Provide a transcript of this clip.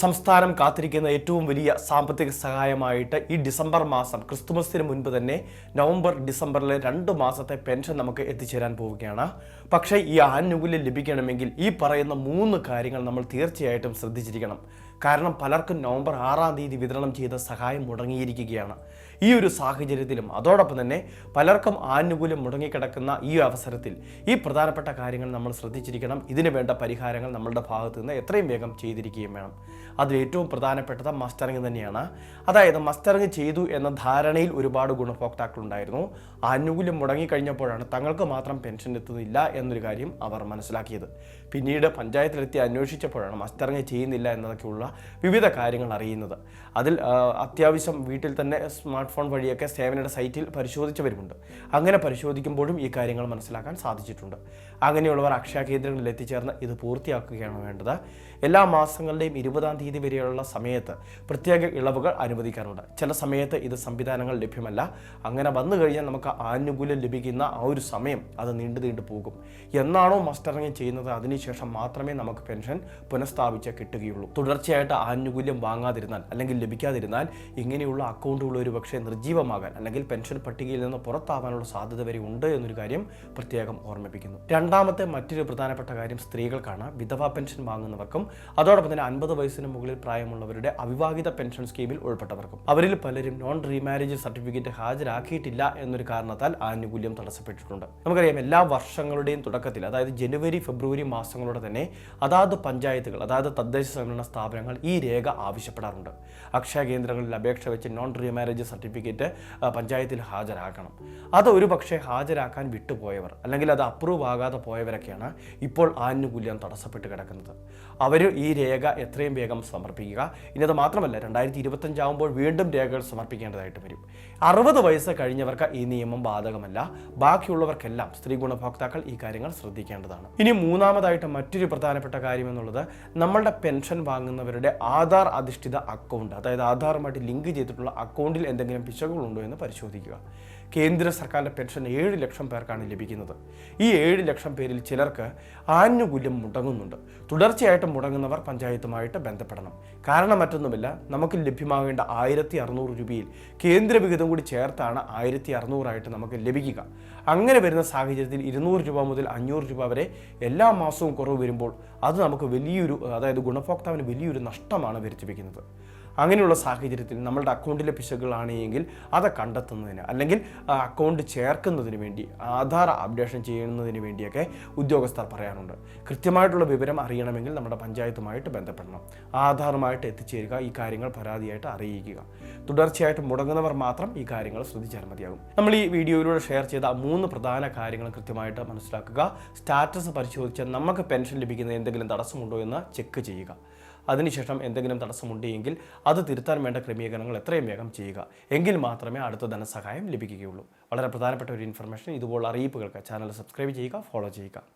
സംസ്ഥാനം കാത്തിരിക്കുന്ന ഏറ്റവും വലിയ സാമ്പത്തിക സഹായമായിട്ട് ഈ ഡിസംബർ മാസം ക്രിസ്തുമസിന് മുൻപ് തന്നെ നവംബർ ഡിസംബറിലെ രണ്ട് മാസത്തെ പെൻഷൻ നമുക്ക് എത്തിച്ചേരാൻ പോവുകയാണ്. പക്ഷേ ഈ ആനുകൂല്യം ലഭിക്കണമെങ്കിൽ ഈ പറയുന്ന മൂന്ന് കാര്യങ്ങൾ നമ്മൾ തീർച്ചയായിട്ടും ശ്രദ്ധിച്ചിരിക്കണം. കാരണം പലർക്കും നവംബർ ആറാം തീയതി വിതരണം ചെയ്ത സഹായം മുടങ്ങിയിരിക്കുകയാണ്. ഈ ഒരു സാഹചര്യത്തിലും അതോടൊപ്പം തന്നെ പലർക്കും ആനുകൂല്യം മുടങ്ങിക്കിടക്കുന്ന ഈ അവസരത്തിൽ ഈ പ്രധാനപ്പെട്ട കാര്യങ്ങൾ നമ്മൾ ശ്രദ്ധിച്ചിരിക്കണം. ഇതിനു വേണ്ട പരിഹാരങ്ങൾ നമ്മളുടെ ഭാഗത്തു നിന്ന് എത്രയും വേഗം ചെയ്തിരിക്കുകയും വേണം. അതിൽ ഏറ്റവും പ്രധാനപ്പെട്ടത് മസ്റ്ററിങ് തന്നെയാണ്. അതായത് മസ്റ്ററിങ് ചെയ്തു എന്ന ധാരണയിൽ ഒരുപാട് ഗുണഭോക്താക്കളുണ്ടായിരുന്നു ആനുകൂല്യം മുടങ്ങിക്കഴിഞ്ഞപ്പോഴാണ് തങ്ങൾക്ക് മാത്രം പെൻഷൻ എത്തുന്നില്ല എന്നൊരു കാര്യം അവർ മനസ്സിലാക്കിയത്. പിന്നീട് പഞ്ചായത്തിലെത്തി അന്വേഷിച്ചപ്പോഴാണ് മസ്റ്ററിങ് ചെയ്യുന്നില്ല എന്നതൊക്കെയുള്ള വിവിധ കാര്യങ്ങൾ അറിയുന്നത്. അതിൽ അത്യാവശ്യം വീട്ടിൽ തന്നെ സ്മാർട്ട് ഫോൺ വഴിയൊക്കെ സേവനയുടെ സൈറ്റിൽ പരിശോധിച്ചവരുമുണ്ട്. അങ്ങനെ പരിശോധിക്കുമ്പോഴും ഈ കാര്യങ്ങൾ മനസ്സിലാക്കാൻ സാധിച്ചിട്ടുണ്ട്. അങ്ങനെയുള്ളവർ അക്ഷയ കേന്ദ്രങ്ങളിൽ എത്തിച്ചേർന്ന് ഇത് പൂർത്തിയാക്കുകയാണ് വേണ്ടത്. എല്ലാ മാസങ്ങളുടെയും ഇരുപതാം തീയതി വരെയുള്ള സമയത്ത് പ്രത്യേക ഇളവുകൾ അനുവദിക്കാറുണ്ട്. ചില സമയത്ത് ഇത് സംവിധാനങ്ങൾ ലഭ്യമല്ല. അങ്ങനെ വന്നു കഴിഞ്ഞാൽ നമുക്ക് ആനുകൂല്യം ലഭിക്കുന്ന ആ ഒരു സമയം അത് നീണ്ടു നീണ്ടു പോകും. എന്നാണോ മസ്റ്ററിങ് ചെയ്യുന്നത്? അതിനുശേഷം മാത്രമേ നമുക്ക് പെൻഷൻ പുനഃസ്ഥാപിച്ച് കിട്ടുകയുള്ളൂ. തുടർച്ചയായിട്ട് ആനുകൂല്യം വാങ്ങാതിരുന്നാൽ അല്ലെങ്കിൽ ലഭിക്കാതിരുന്നാൽ ഇങ്ങനെയുള്ള അക്കൗണ്ടുകൾ ഒരു പക്ഷേ നിർജീവമാകാൻ അല്ലെങ്കിൽ പെൻഷൻ പട്ടികയിൽ നിന്ന് പുറത്താവാനുള്ള സാധ്യത വരെ ഉണ്ട് എന്നൊരു കാര്യം പ്രത്യേകം ഓർമ്മിപ്പിക്കുന്നു. രണ്ടാമത്തെ മറ്റൊരു പ്രധാനപ്പെട്ട കാര്യം സ്ത്രീകൾക്കാണ്. വിധവാ പെൻഷൻ വാങ്ങുന്നവർക്കും അതോടൊപ്പം തന്നെ അൻപത് വയസ്സിന് മുകളിൽ പ്രായമുള്ളവരുടെ അവിവാഹിത പെൻഷൻ സ്കീമിൽ ഉൾപ്പെട്ടവർക്കും അവരിൽ പലരും നോൺ റീമാരേജ് സർട്ടിഫിക്കറ്റ് ഹാജരാക്കിയിട്ടില്ല എന്നൊരു കാരണത്താൽ ആനുകൂല്യം തടസ്സപ്പെട്ടിട്ടുണ്ട്. നമുക്കറിയാം എല്ലാ വർഷങ്ങളുടെയും തുടക്കത്തിൽ അതായത് ജനുവരി ഫെബ്രുവരി മാസങ്ങളോടെ തന്നെ അതാത് പഞ്ചായത്തുകൾ അതായത് തദ്ദേശ സംഘടന സ്ഥാപനങ്ങൾ ഈ രേഖ ആവശ്യപ്പെടാറുണ്ട്. അക്ഷയ കേന്ദ്രങ്ങളിൽ അപേക്ഷ വെച്ച് നോൺ റീമാരേജ് സർട്ടിഫിക്കറ്റ് പഞ്ചായത്തിൽ ഹാജരാക്കണം. അത് ഒരു പക്ഷേ ഹാജരാക്കാൻ വിട്ടുപോയവർ അല്ലെങ്കിൽ അത് അപ്രൂവ് ആകാതെ പോയവരൊക്കെയാണ് ഇപ്പോൾ ആനുകൂല്യം തടസ്സപ്പെട്ട് കിടക്കുന്നത്. അവർ ഈ രേഖ എത്രയും വേഗം സമർപ്പിക്കുക. ഇനി അത് മാത്രമല്ല രണ്ടായിരത്തി ഇരുപത്തഞ്ചാവുമ്പോൾ വീണ്ടും രേഖകൾ സമർപ്പിക്കേണ്ടതായിട്ട് വരും. അറുപത് വയസ്സ് കഴിഞ്ഞവർക്ക് ഈ നിയമം ബാധകമല്ല. ബാക്കിയുള്ളവർക്കെല്ലാം സ്ത്രീ ഗുണഭോക്താക്കൾ ഈ കാര്യങ്ങൾ ശ്രദ്ധിക്കേണ്ടതാണ്. ഇനി മൂന്നാമതായിട്ട് മറ്റൊരു പ്രധാനപ്പെട്ട കാര്യം എന്നുള്ളത് നമ്മളുടെ പെൻഷൻ വാങ്ങുന്നവരുടെ ആധാർ അധിഷ്ഠിത അക്കൗണ്ട് അതായത് ആധാറുമായിട്ട് ലിങ്ക് ചെയ്തിട്ടുള്ള അക്കൗണ്ടിൽ എന്തെങ്കിലും പിശകുകളുണ്ടോ എന്ന് പരിശോധിക്കുക. കേന്ദ്ര സർക്കാരിന്റെ പെൻഷൻ ഏഴ് ലക്ഷം പേർക്കാണ് ലഭിക്കുന്നത്. ഈ ഏഴ് ലക്ഷം പേരിൽ ചിലർക്ക് ആനുകൂല്യം മുടങ്ങുന്നുണ്ട്. തുടർച്ചയായിട്ട് മുടങ്ങുന്നവർ പഞ്ചായത്തുമായിട്ട് ബന്ധപ്പെടണം. കാരണം മറ്റൊന്നുമില്ല നമുക്ക് ലഭ്യമാകേണ്ട ആയിരത്തി അറുന്നൂറ് രൂപയിൽ കേന്ദ്ര വിഹിതം കൂടി ചേർത്താണ് ആയിരത്തി അറുന്നൂറായിട്ട് നമുക്ക് ലഭിക്കുക. അങ്ങനെ വരുന്ന സാഹചര്യത്തിൽ ഇരുന്നൂറ് രൂപ മുതൽ അഞ്ഞൂറ് രൂപ വരെ എല്ലാ മാസവും കുറവ് വരുമ്പോൾ അത് നമുക്ക് വലിയൊരു അതായത് ഗുണഭോക്താവിന് വലിയൊരു നഷ്ടമാണ് വരുത്തി അങ്ങനെയുള്ള സാഹചര്യത്തിൽ നമ്മളുടെ അക്കൗണ്ടിലെ പിശകുകളാണെങ്കിൽ അത് കണ്ടെത്തുന്നതിന് അല്ലെങ്കിൽ അക്കൗണ്ട് ചേർക്കുന്നതിന് വേണ്ടി ആധാർ അപ്ഡേഷൻ ചെയ്യുന്നതിന് വേണ്ടിയൊക്കെ ഉദ്യോഗസ്ഥർ പറയാറുണ്ട്. കൃത്യമായിട്ടുള്ള വിവരം അറിയണമെങ്കിൽ നമ്മുടെ പഞ്ചായത്തുമായിട്ട് ബന്ധപ്പെടണം. ആധാറുമായിട്ട് എത്തിച്ചേരുക ഈ കാര്യങ്ങൾ പരാതിയായിട്ട് അറിയിക്കുക. തുടർച്ചയായിട്ട് മുടങ്ങുന്നവർ മാത്രം ഈ കാര്യങ്ങൾ ശ്രദ്ധിച്ചാൽ മതിയാകും. നമ്മൾ ഈ വീഡിയോയിലൂടെ ഷെയർ ചെയ്ത മൂന്ന് പ്രധാന കാര്യങ്ങൾ കൃത്യമായിട്ട് മനസ്സിലാക്കുക. സ്റ്റാറ്റസ് പരിശോധിച്ച് നമുക്ക് പെൻഷൻ ലഭിക്കുന്ന എന്തെങ്കിലും തടസ്സമുണ്ടോ എന്ന് ചെക്ക് ചെയ്യുക. അതിനുശേഷം എന്തെങ്കിലും തടസ്സമുണ്ടെങ്കിൽ അത് തിരുത്താൻ വേണ്ട ക്രമീകരണങ്ങൾ എത്രയും വേഗം ചെയ്യുക. എങ്കിൽ മാത്രമേ അടുത്ത ധനസഹായം ലഭിക്കുകയുള്ളൂ. വളരെ പ്രധാനപ്പെട്ട ഒരു ഇൻഫർമേഷൻ ഇതുപോലുള്ള അറിയിപ്പുകൾക്ക് ചാനൽ സബ്സ്ക്രൈബ് ചെയ്യുക ഫോളോ ചെയ്യുക.